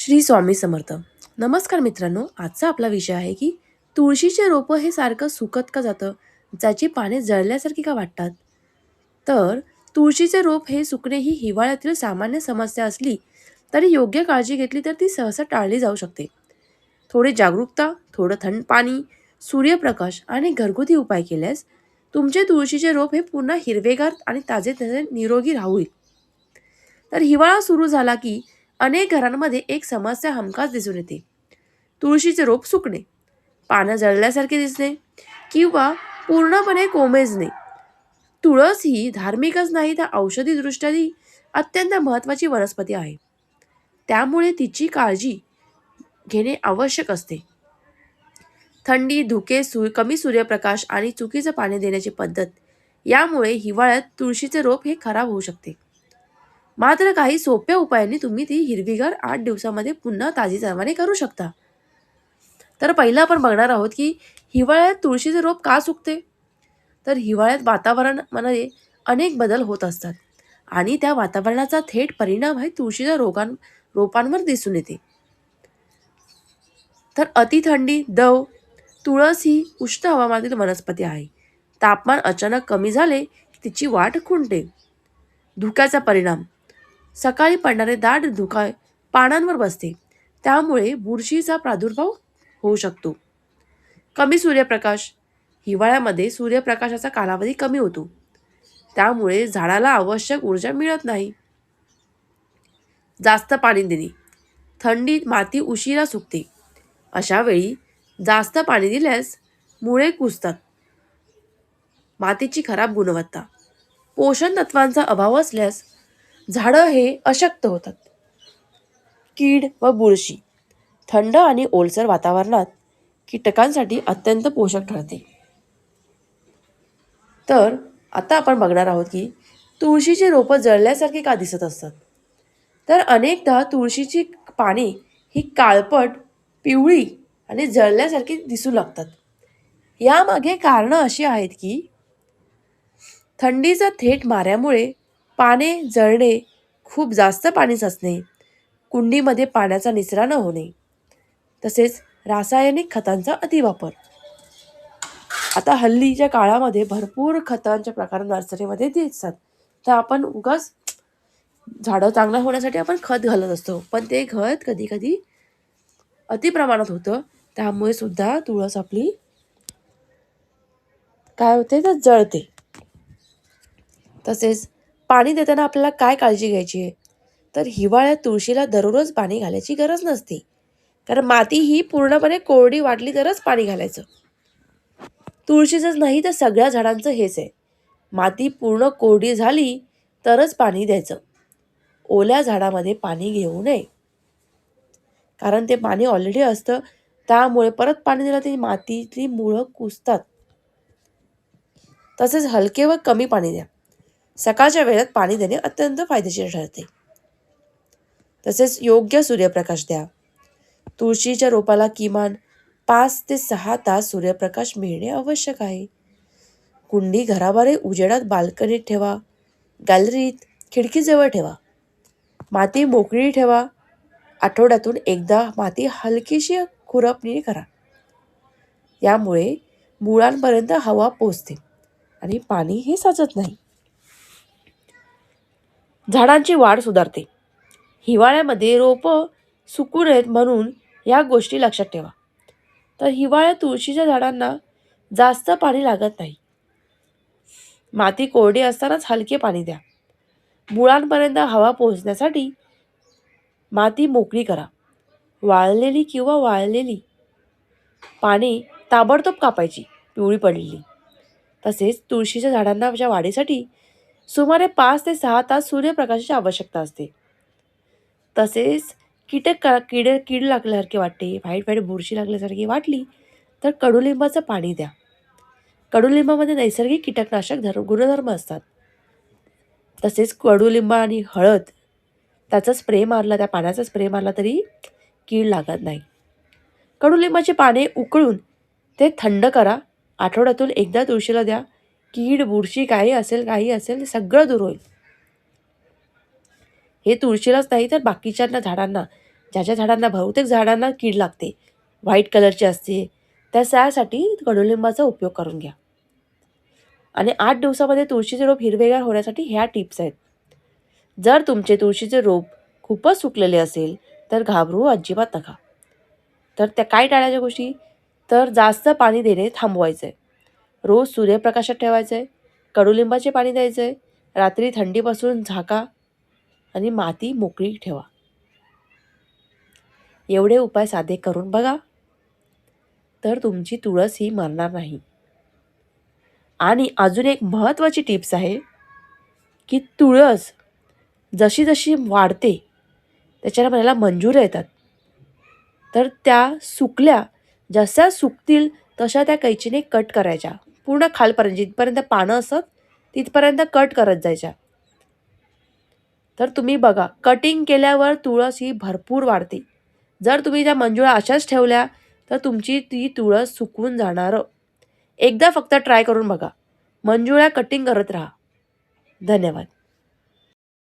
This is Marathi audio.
श्री स्वामी समर्थ. नमस्कार मित्रांनो आजचा आपला विषय आहे की तुळशीचे रोपं हे सारखं सुकत का जातं? ज्याची पाने जळल्यासारखी का वाटतात? तर तुळशीचे रोप हे सुकणे ही हिवाळ्यातील सामान्य समस्या असली तरी योग्य काळजी घेतली तर ती सहसा टाळली जाऊ शकते. थोडी जागरूकता थोडं थंड पाणी सूर्यप्रकाश आणि घरगुती उपाय केल्यास तुमचे तुळशीचे रोप हे पुन्हा हिरवेगार आणि ताजे ताजे निरोगी राहू तर हिवाळा सुरू झाला की अनेक घरांमध्ये एक समस्या हमखास दिसून येते. तुळशीचे रोप सुकणे पानं जळल्यासारखे दिसणे किंवा पूर्णपणे कोमेजणे. तुळस ही धार्मिकच नाही तर औषधीदृष्ट्याही अत्यंत महत्त्वाची वनस्पती आहे. त्यामुळे तिची काळजी घेणे आवश्यक असते. थंडी धुके सु कमी सूर्यप्रकाश आणि चुकीचं पाणी देण्याची पद्धत यामुळे हिवाळ्यात तुळशीचे रोप हे खराब होऊ शकते. मात्र काही सोप्या उपायांनी तुम्ही ती हिरवीगार आठ दिवसामध्ये पुन्हा ताजी जमाने करू शकता. तर पहिलं आपण बघणार आहोत की हिवाळ्यात तुळशीचे रोप का सुकते? तर हिवाळ्यात वातावरणामध्ये अनेक बदल होत असतात आणि त्या वातावरणाचा थेट परिणाम आहे तुळशीच्या रोगां रोपांवर दिसून येते. तर अति थंडी दव तुळस ही उष्ण हवामानातील वनस्पती आहे. तापमान अचानक कमी झाले की तिची वाट खुंटते. धुक्याचा परिणाम. सकाळी पडणारे दाट धुकाय पानांवर बसते. त्यामुळे बुरशीचा प्रादुर्भाव होऊ शकतो. कमी सूर्यप्रकाश. हिवाळ्यामध्ये सूर्यप्रकाशाचा कालावधी कमी होतो. त्यामुळे झाडाला आवश्यक ऊर्जा मिळत नाही. जास्त पाणी देणे. थंडीत माती उशिरा सुकते. अशा वेळी जास्त पाणी दिल्यास मुळे कुजतात. मातीची खराब गुणवत्ता. पोषण तत्वांचा अभाव असल्यास झाडं हे अशक्त होतात. कीड व बुरशी थंड आणि ओलसर वातावरणात कीटकांसाठी अत्यंत पोषक ठरते. तर आता आपण बघणार आहोत की तुळशीची रोपं जळल्यासारखी का दिसत असतात? तर अनेकदा तुळशीची पाने ही काळपट पिवळी आणि जळल्यासारखी दिसू लागतात. यामागे कारणं अशी आहेत की थंडीचा थेट माऱ्यामुळे पाने जळणे खूप जास्त पाणी साचणे कुंडीमध्ये पाण्याचा निचरा न होणे. तसेच रासायनिक खतांचा अतिवापर. आता हल्लीच्या काळामध्ये भरपूर खतांचे प्रकार नर्सरीमध्ये दिसतात. तर आपण उगाच झाडं चांगलं होण्यासाठी आपण खत घालत असतो. पण ते खत कधी कधी अतिप्रमाणात होतं. त्यामुळे सुद्धा तुळस आपली काय होते? तर जळते. तसेच पाणी देताना आपल्याला काय काळजी घ्यायची आहे? तर हिवाळ्यात तुळशीला दररोज पाणी घालायची गरज नसते. कारण माती ही पूर्णपणे कोरडी वाटली तरच पाणी घालायचं. तुळशीचंच नाही तर सगळ्या झाडांचं हेच आहे. माती पूर्ण कोरडी झाली तरच पाणी द्यायचं. ओल्या झाडामध्ये पाणी घेऊ नये. कारण ते पाणी ऑलरेडी असतं. त्यामुळे परत पाणी दिलं तरी मातीतली मुळं कुसतात तसेच हलके व कमी पाणी द्या. सकाळच्या वेळात पाणी देणे अत्यंत फायदेशीर ठरते. तसेच योग्य सूर्यप्रकाश द्या. तुळशीच्या रोपाला किमान पाच ते सहा तास सूर्यप्रकाश मिळणे आवश्यक आहे. कुंडी घराबाहेर उजेडात बाल्कनीत ठेवा. गॅलरीत खिडकीजवळ ठेवा. माती मोकळी ठेवा. आठवड्यातून एकदा माती हलकीशी खुरपणी करा. यामुळे मुळांपर्यंत हवा पोचते आणि पाणी हे साचत नाही. झाडांची वाढ सुधारते. हिवाळ्यामध्ये रोपं सुकू नयेत म्हणून या गोष्टी लक्षात ठेवा. तर हिवाळ्यात तुळशीच्या झाडांना जास्त पाणी लागत नाही. माती कोरडी असतानाच हलके पाणी द्या. मुळांपर्यंत हवा पोहोचण्यासाठी माती मोकळी करा. वाळलेली किंवा वाळलेली पाने ताबडतोब कापायची पिवळी पडलेली. तसेच तुळशीच्या झाडांना वाढीसाठी सुमारे पाच ते सहा तास सूर्यप्रकाशाची आवश्यकता असते. तसेच कीटक किड कीड लागल्यासारखी वाटते व्हाईट व्हाईट बुरशी लागल्यासारखी वाटली तर कडुलिंबाचं पाणी द्या. कडुलिंबामध्ये नैसर्गिक कीटकनाशक धर गुणधर्म असतात. तसेच कडुलिंब आणि हळद त्याचा स्प्रे मारला त्या पाण्याचा स्प्रे मारला तरी कीड लागत नाही. कडुलिंबाची पाने उकळून ते थंड करा. आठवड्यातून एकदा तुळशीला द्या. कीड बुरशी काही असेल काही असेल ते सगळं दूर होईल. हे तुळशीलाच नाही तर बाकीच्या झाडांना ज्याच्या झाडांना बहुतेक झाडांना कीड लागते व्हाईट कलरची असते त्या त्यासाठी कडुलिंबाचा उपयोग करून घ्या. आणि आठ दिवसामध्ये तुळशीचे रोप हिरवेगार होण्यासाठी ह्या टिप्स आहेत. जर तुमचे तुळशीचे रोप खूपच सुकलेले असेल तर घाबरू अजिबात नका. तर त्या काय टाळायच्या गोष्टी? तर जास्त पाणी देणे थांबवायचं आहे रोज सूर्यप्रकाशात ठेवायचं आहे कडुलिंबाचे पाणी द्यायचं आहे रात्री थंडीपासून झाका आणि माती मोकळी ठेवा. एवढे उपाय साधे करून बघा तर तुमची तुळस ही मरणार नाही. आणि अजून एक महत्त्वाची टिप्स आहे की तुळस जशी जशी वाढते त्याच्यानं मनाला मंजूर येतात. तर त्या सुकल्या जशा सुकतील तशा त्या कैचीने कट करायच्या. पूर्ण खालपर्यंत जिथपर्यंत पानं असत तिथपर्यंत कट करत जायच्या. तर तुम्ही बघा कटिंग केल्यावर तुळस ही भरपूर वाढते. जर तुम्ही त्या मंजुळा अशाच ठेवल्या तर तुमची ती तुळस सुकून जाणार. एकदा फक्त ट्राय करून बघा. मंजुळा कटिंग करत राहा. धन्यवाद.